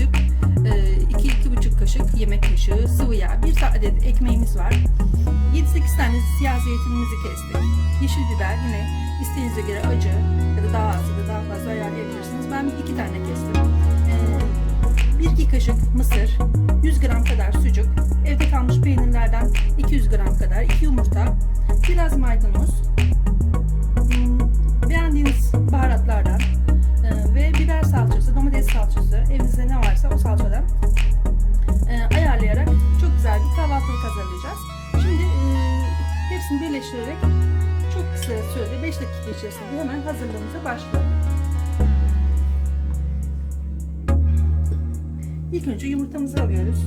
kaşık, 2-2,5 kaşık yemek kaşığı sıvı yağ, 1 adet ekmeğimiz var. 7-8 tane siyah zeytinimizi kestik. Yeşil biber yine isteğinize göre acı ya da daha az ya da daha fazla ayarlayabilirsiniz. Ben 2 tane kestim. 1-2 kaşık mısır, 100 gram kadar sucuk, evde kalmış peynirlerden 200 gram kadar, 2 yumurta, biraz maydanoz, 5 dakika içerisinde hemen hazırlığımıza başlayalım. İlk önce yumurtamızı alıyoruz.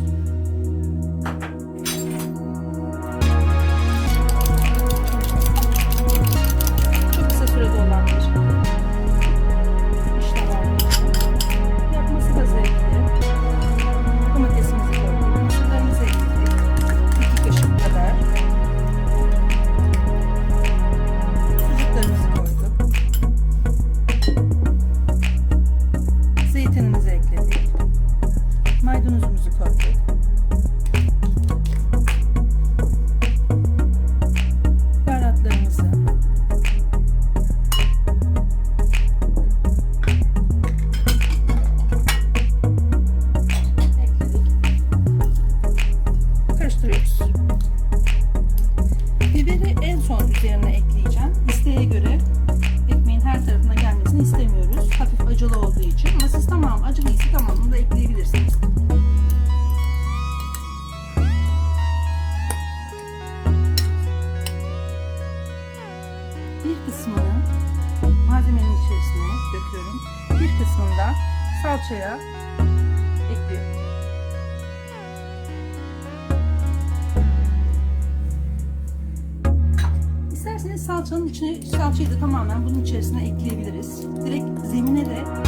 Salçaya ekliyorum. İsterseniz salçanın içine salçayı da tamamen bunun içerisine ekleyebiliriz. Direkt zemine de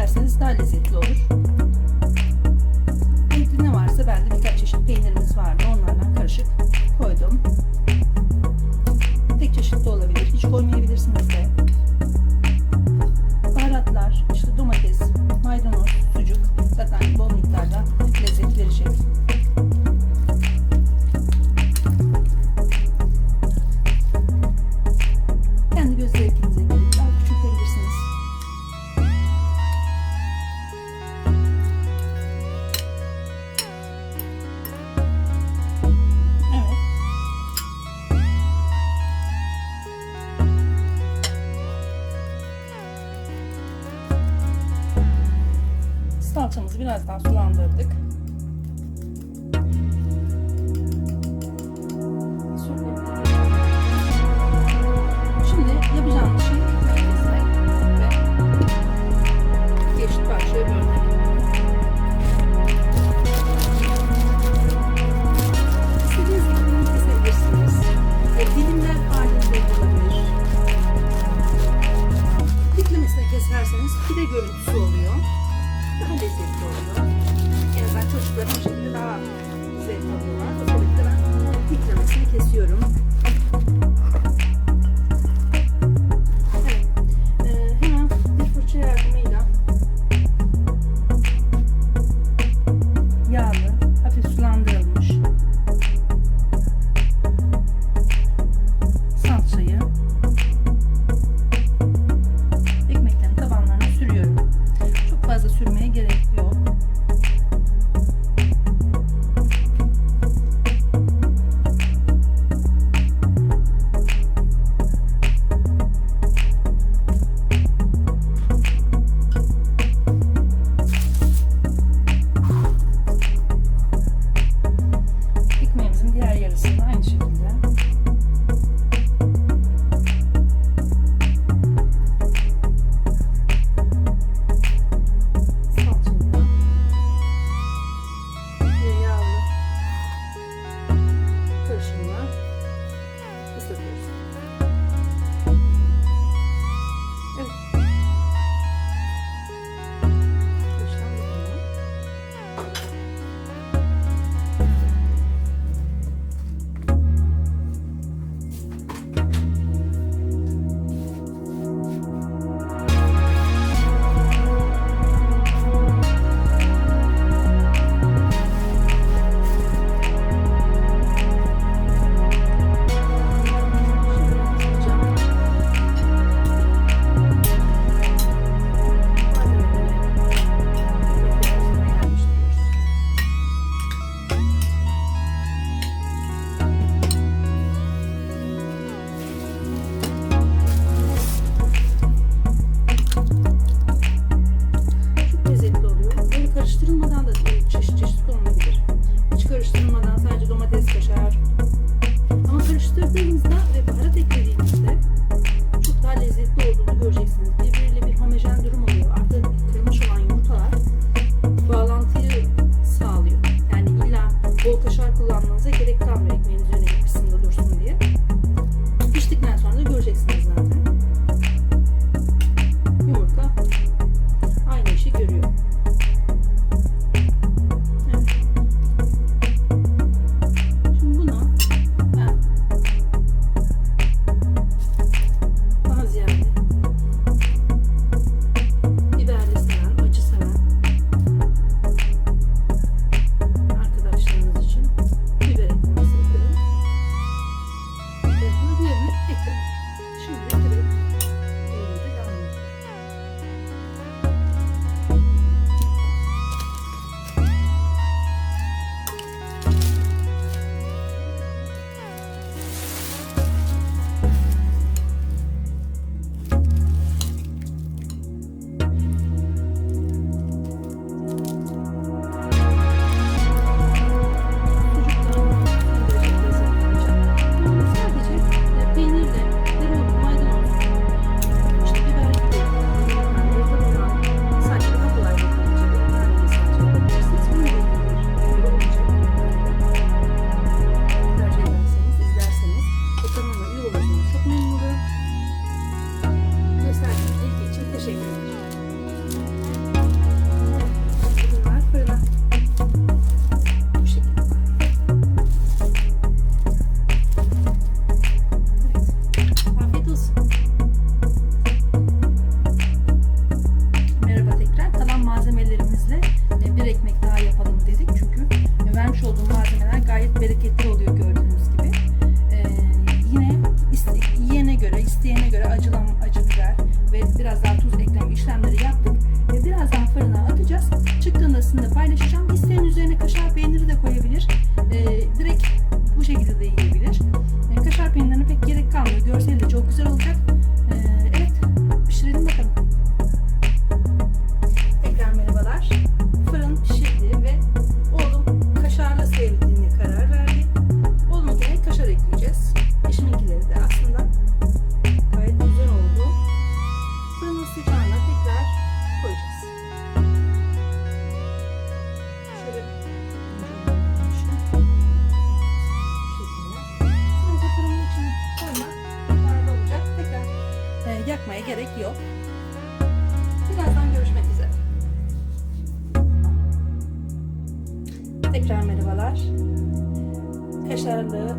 ederseniz daha lezzetli olur. Renkli ne varsa bende birkaç çeşit peynirimiz vardı. Onlardan karışık koydum. Tek çeşit de olabilir. Hiç koymayabilirsiniz de. Salçamızı biraz daha sulandırdık. sisters. atrasados gerek yok. Birazdan görüşmek üzere. Tekrar merhabalar. Kaşarlı